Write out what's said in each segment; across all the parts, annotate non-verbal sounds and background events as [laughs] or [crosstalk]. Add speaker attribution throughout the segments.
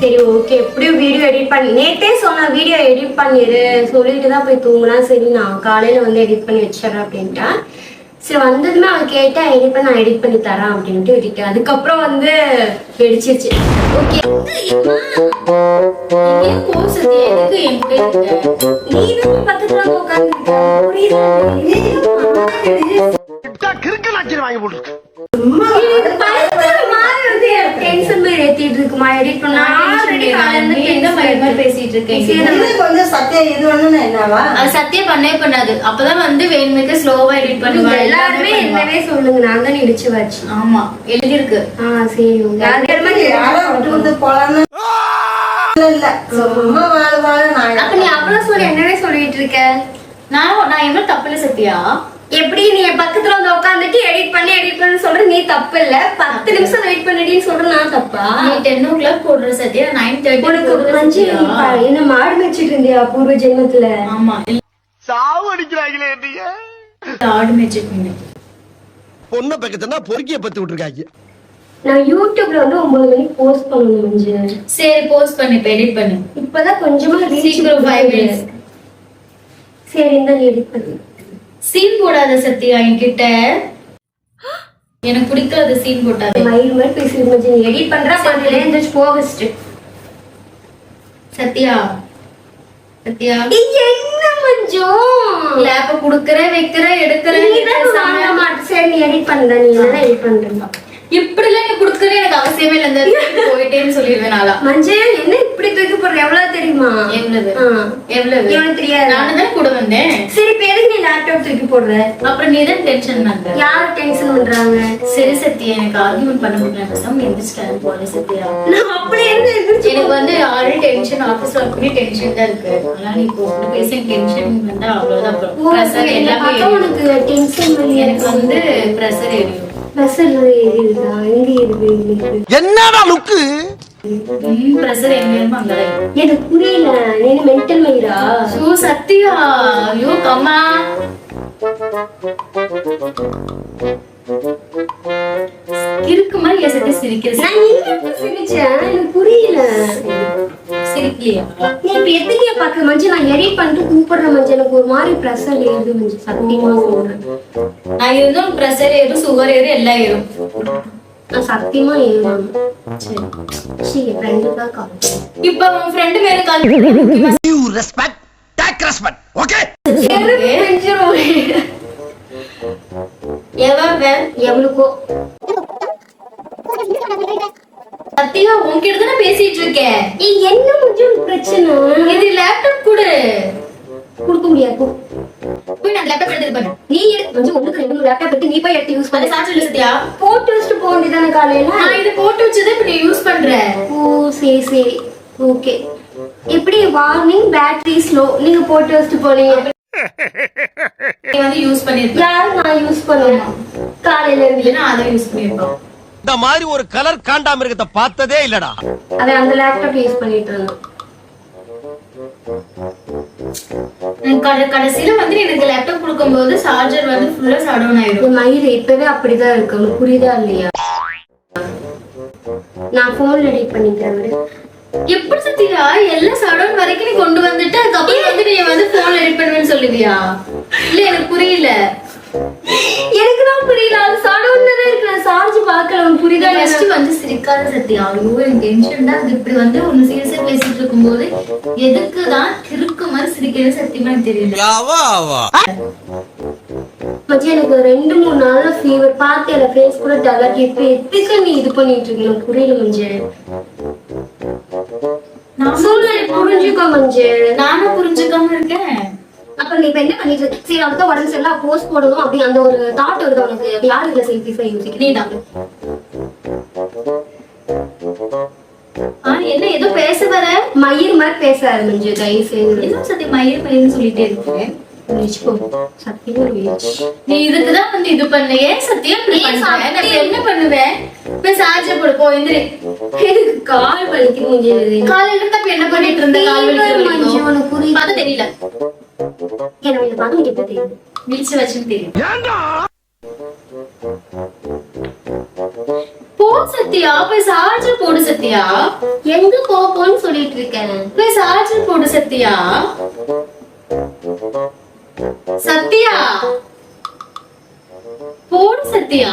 Speaker 1: சரி ஓகே எப்படியும் video edit பண்ணி நேத்தே சொன்ன வீடியோ எடிட் பண்ணிடு சொல்லிட்டு தான் போய் தூங்கினா சரி நான் காலையில வந்து எடிட் பண்ணி வச்சிடறேன் அப்படின்ட்டேன். சரி வந்ததுமே அவன் கேட்டா எடிட் பண்ணி நான் எடிட் பண்ணி தரேன் அப்படின்ட்டு விட்டுட்டேன். அதுக்கப்புறம் வந்து வெடிச்சிருச்சு. ஓகே நீ தான் பக்கத்துல உட்காந்து புரியுது?
Speaker 2: வாங்கி போட்டுருக்கு
Speaker 1: டென்ஷன் போய் ஏத்திட்டு இருக்குமா? எடிட் பண்ணா ஆல்ரெடி காலையில இருந்து
Speaker 3: பேசிட்டு இருக்கேன்.
Speaker 4: கொஞ்சம் இது என்னவா?
Speaker 3: அது சத்தியம் பண்ணவே பண்ணாது. அப்பதான் வந்து வேணுமிக்க ஸ்லோவா எடிட் பண்ணுவா
Speaker 1: எல்லாருமே என்னவே சொல்லுங்க. நான் தான் இடிச்சு வச்சு
Speaker 3: ஆமா எழுதிருக்கு
Speaker 1: ஆ சரி யாருமே
Speaker 4: வந்து இல்ல, இல்ல. சும்மா வாழ வாழ நான்
Speaker 1: அப்ப நீ அவ்வளவு சொல்லி என்னவே சொல்லிட்டு இருக்க?
Speaker 3: நான் நான் எவ்வளவு தப்புல சத்தியா
Speaker 1: எப்படி நீ பக்கத்துல வந்து உட்காந்துட்டு எடிட் பண்ணி எடிட் பண்ணி சொல்ற நீ தப்பு இல்ல பத்து நிமிஷம் வெயிட் பண்ணிடின்னு சொல்ற நான் தப்பா?
Speaker 3: நீ டென் ஓ கிளாக் போடுற சத்தியா நைன்
Speaker 1: உனக்கு
Speaker 3: தேர்ட்டி
Speaker 1: மஞ்சு நீ பா- என்ன மாடு மேய்ச்சிட்டு இருந்தியா பூர்வ ஜென்மத்துல?
Speaker 3: ஆமா.
Speaker 2: சாவு அடிக்கிறாங்களே நீங்க
Speaker 3: ஆடு மேய்ச்சிட்டு
Speaker 2: பொண்ணை. பக்கத்துனா பொறுக்கிய பத்து விட்டுருக்காங்க
Speaker 1: நான் யூடியூப்ல வந்து ஒன்பது மணிக்கு போஸ்ட் பண்ணணும் மஞ்சு
Speaker 3: சரி போஸ்ட் பண்ணு இப்ப எடிட் பண்ணு.
Speaker 1: இப்பதான் கொஞ்சமா
Speaker 3: சீக்கிரம்
Speaker 1: இருக்குது.
Speaker 3: minutes.
Speaker 1: சரி இந்த எடிட் பண்ணு.
Speaker 3: சீன் போடாத சத்யா என்கிட்ட. எனக்கு பிடிக்காத சீன் போட்டாது
Speaker 1: மயில் மாதிரி மஞ்சு நீ எடிட் பண்ற பண்ணல எந்திரிச்சு போ ஃபர்ஸ்ட்
Speaker 3: சத்யா. சத்யா.
Speaker 1: என்ன மஞ்சு
Speaker 3: லேப்ப குடுக்கற வைக்கிற எடுக்கிற
Speaker 1: நீதான் வாங்க மாட்ட சரி நீ எடிட் பண்ற நீ என்ன எடிட் பண்ற
Speaker 3: இப்படி எல்லாம் நீ குடுக்கற எனக்கு அவசியமே இல்ல. இந்த [laughs] போயிட்டேன்னு சொல்லிடுவேன் நாளா
Speaker 1: மஞ்சு என்ன இப்படி தூக்கி போடுற? எவ்வளவு தெரியுமா?
Speaker 3: எவ்வளவு. எவ்வளவு?
Speaker 1: இவனுக்கு தெரியாது.
Speaker 3: நானும் தான் கூட வந்தேன்.
Speaker 1: சரி இப்ப எதுக்கு நீ லேப்டாப் தூக்கி போடுற?
Speaker 3: அப்புறம் நீ தான் டென்ஷன் பண்ற.
Speaker 1: யாரு டென்ஷன் பண்றாங்க?
Speaker 3: சரி சத்யா எனக்கு ஆர்குமெண்ட் பண்ண முடியல. எந்திரிச்சிட்டேன். போல சத்யா.
Speaker 1: நான் அப்படி இருந்து எந்திரிச்சு
Speaker 3: எனக்கு வந்து ஆல்ரெடி டென்ஷன் ஆபீஸ் ஒர்க் பண்ணி டென்ஷன் தான் இருக்கு. அதனால நீ இப்போ பேசி டென்ஷன் வந்தா அவ்வளவுதான். அப்புறம் ப்ரெஷர் எல்லாமே ஏறிடும்.
Speaker 1: உனக்கு டென்ஷன்
Speaker 3: எனக்கு வந்து ப்ரெஷர் எரியும்
Speaker 1: ப்ரெஷர் எங்க
Speaker 2: என்னடா லுக்கு?
Speaker 3: ப்ரெஷர் எங்க
Speaker 1: எனக்கு புரியல. நீ மென்டல் மயிரா
Speaker 3: ஐயோ சத்யா ஐயோ கம்மா. இருக்கு மாதிரி
Speaker 1: நான் சிரிச்சேன்? எனக்கு புரியல.
Speaker 3: சிரிக்கலையா.
Speaker 1: நீ இப்ப எத்தனையா பாக்க மஞ்சள் நான் எடிட் பண்ணிட்டு கூப்பிடுற மஞ்சள். மாதிரி ப்ரெஷர் மஞ்சள் சத்தியமா சொல்றேன்.
Speaker 3: நான் இருந்தும் ப்ரெஷர் ஏறும் சுகர் ஏறும் எல்லாம் ஏறும்.
Speaker 1: நான் சத்தியமா ஏறும்
Speaker 3: சரி.
Speaker 1: சரி என் ஃப்ரெண்டுக்காக கால்
Speaker 3: இப்ப உன் ஃப்ரெண்டு மேல கால்
Speaker 2: you respect take respect okay
Speaker 1: எவளுக்கோ.
Speaker 3: Sathya உன்கிட்ட தானே பேசிட்டு இருக்கேன்.
Speaker 1: என்ன கொஞ்சம் பிரச்சனை?
Speaker 3: இது லேப்டாப் கொடு.
Speaker 1: கொடுக்க முடியாது.
Speaker 3: போய் நான் லேப்டாப் எடுத்து பண்ணு.
Speaker 1: நீ எடுத்து கொஞ்சம் ஒண்ணுக்கு ரெண்டு மூணு லேப்டாப் எடுத்து நீ போய் எடுத்து யூஸ் பண்ண.
Speaker 3: சார்ஜ் சத்யா.
Speaker 1: போட்டு வச்சுட்டு போக வேண்டியதானே காலையில?
Speaker 3: நான் இது போட்டு வச்சதை இப்ப நீ யூஸ் பண்ற.
Speaker 1: ஓ சரி சரி. ஓகே எப்படி வார்னிங் பேட்டரி ஸ்லோ நீங்க போட்டு வச்சுட்டு போனீங்க.
Speaker 3: நீ வந்து யூஸ்
Speaker 1: யாரும் நான் யூஸ் பண்ணுவேன்? காலையில இருந்து.
Speaker 3: அதை யூஸ் பண்ணிருப்போம்
Speaker 2: இந்த மாதிரி ஒரு கலர் காண்டாமிருகத்தை பார்த்ததே இல்லடா.
Speaker 1: அதை அந்த லேப்டாப் யூஸ் பண்ணிட்டு இருந்தேன்
Speaker 3: கடைசியில வந்து எனக்கு லேப்டாப் கொடுக்கும்போது சார்ஜர் வந்து ஃபுல்லா சடவுன் ஆயிடும்
Speaker 1: மயில் இப்பவே அப்படிதான் இருக்கு. உனக்கு புரியுதா இல்லையா? நான் போன்ல எடிட் பண்ணிக்கிறேன்.
Speaker 3: எப்படி சத்தியா எல்லாம் சடவுன் வரைக்கும் நீ கொண்டு வந்துட்டு அதுக்கப்புறம் வந்து நீ வந்து போன் எடிட் பண்ணுவேன்னு சொல்லுவியா? இல்ல எனக்கு புரியல.
Speaker 1: எனக்கு தான் புரியல. அது சடவுன்ல தான் இருக்கு. சார்ஜ் பார்க்கல. உனக்கு புரியுதா?
Speaker 3: ஃபர்ஸ்ட் வந்து சிரிக்காத சத்தியா ஐயோ எனக்கு டென்ஷன் தான். இப்படி வந்து ஒன்னு சீரியஸா பேசிட்டு இருக்கும்போது எதுக்கு தான் மாதிரி சிரிக்கிறது சத்தியமா எனக்கு தெரியல.
Speaker 1: மச்சி எனக்கு ஒரு ரெண்டு மூணு நாள்ல ஃபீவர் பார்த்து என் ஃபேஸ் கூட டல்லாக்கி இப்ப எதுக்கு நீ இது பண்ணிட்டு இருக்க? எனக்கு புரியல மஞ்சு.
Speaker 3: நான்
Speaker 1: சூழ்நிலை புரிஞ்சுக்கோ மஞ்சு.
Speaker 3: நானும் புரிஞ்சுக்காம இருக்கேன்.
Speaker 1: அப்புறம் நீ இப்ப என்ன பண்ணிட்டு இருக்க? சரி அதுதான் உடம்பு சரியில்லை போஸ்ட் போடணும் அப்படி அந்த ஒரு தாட் வருது உனக்கு அப்ப யாரு இதுல செல்ஃபிஸா யோசிக்கிறீங்க
Speaker 3: நீதான். ஆ என்ன ஏதோ பேச வர
Speaker 1: மயிர் மாதிரி பேசாது மஞ்சு தயவு செய்து.
Speaker 3: என்ன சத்தி மயிர் மயிர்னு சொல்லிட்டே இருக்கேன்
Speaker 1: வச்சுக்கோ. சத்தியமா வீச்சு
Speaker 3: நீ இதுக்குதான் வந்து இது பண்ண. ஏன் சத்தியா இப்படி
Speaker 1: ஏன்
Speaker 3: பண்ற நான் இப்ப
Speaker 1: சத்தியம்?
Speaker 3: என்ன பண்ணுவேன் இப்ப சார்ஜர் போடு போ எந்திரி.
Speaker 1: எனக்கு கால் வலிக்குது மஞ்சு
Speaker 3: காலையில இருந்து அப்ப என்ன பண்ணிட்டு இருந்த? கால்
Speaker 1: உனக்கு புரியுது?
Speaker 3: தெரியல.
Speaker 1: எனக்கு
Speaker 3: வீழ்ச்சி வச்சுன்னு தெரியும். சத்யா போய் சார்ஜர் போடு சத்யா
Speaker 1: எங்க போப்போன்னு சொல்லிட்டு இருக்கேன்.
Speaker 3: போய் சார்ஜர் போடு சத்யா சத்யா போடு சத்யா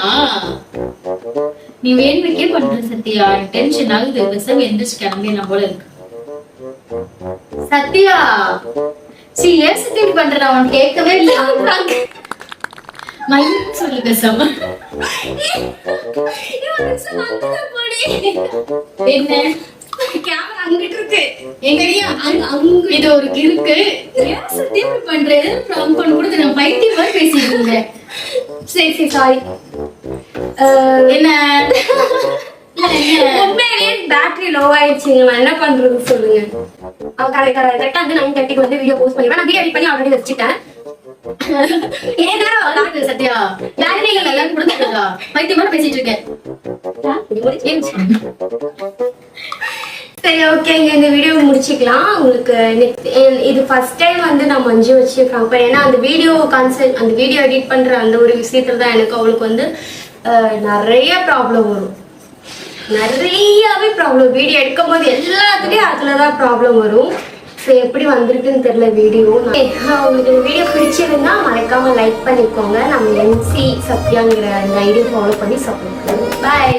Speaker 3: நீ வேணுக்கே பண்ற சத்யா டென்ஷன் ஆகுது. பேசாம எந்திரிச்சு கிளம்பிடலாம் போல இருக்கு. சத்யா சி ஏன் சத்யா பண்ற நான்? கேட்கவே இல்லை மயில் சொல்லு பேசாம. என்ன?
Speaker 1: கேமரா அங்கிட்டு இருக்கு.
Speaker 3: எங்கடியா? இது ஒரு கிறுக்கு. ஏன் சத்யா இப்படி பண்ற ப்ராம் பண்ண கூட நான் பைத்தியம் மாதிரி பேசிட்டு இருந்தேன்.
Speaker 1: சரி சரி சாரி
Speaker 3: என்ன?
Speaker 1: உண்மையிலேயே பேட்டரி லோ ஆயிடுச்சுங்க நான் என்ன பண்றது சொல்லுங்க. அவன் கரெக்ட் கரெக்டா வந்து நைன் தேர்ட்டிக்கு வந்து வீடியோ போஸ்ட் பண்ணிடுவேன். நான் வீடியோ எடிட் பண்ணி ஆல்ரெடி வச்சுட்டேன். ஏன் நேரம்
Speaker 3: சத்யா எல்லாம் கொடுத்துருக்கா? பைத்தியம் பேசிட்டு இருக்கேன்.
Speaker 1: சரி ஓகேங்க இந்த வீடியோ முடிச்சுக்கலாம். உங்களுக்கு இது ஃபர்ஸ்ட் டைம் வந்து நான் மஞ்சு வச்சு பார்ப்பேன் ஏன்னா அந்த வீடியோ கான்செப்ட் அந்த வீடியோ எடிட் பண்ற அந்த ஒரு விஷயத்துல தான் எனக்கு அவளுக்கு வந்து நிறைய ப்ராப்ளம் வரும். நிறையவே ப்ராப்ளம் வீடியோ எடுக்கும் போது எல்லாத்துலேயும் அதில் தான் ப்ராப்ளம் வரும். ஸோ எப்படி வந்திருக்குன்னு தெரியல வீடியோ உங்களுக்கு இந்த வீடியோ பிடிச்சிருந்தா மறக்காம லைக் பண்ணிக்கோங்க. நம்ம எம்சி சத்யாங்கிற அந்த ஐடியா ஃபாலோ பண்ணி சப்போர்ட் பண்ணுவோம் பாய்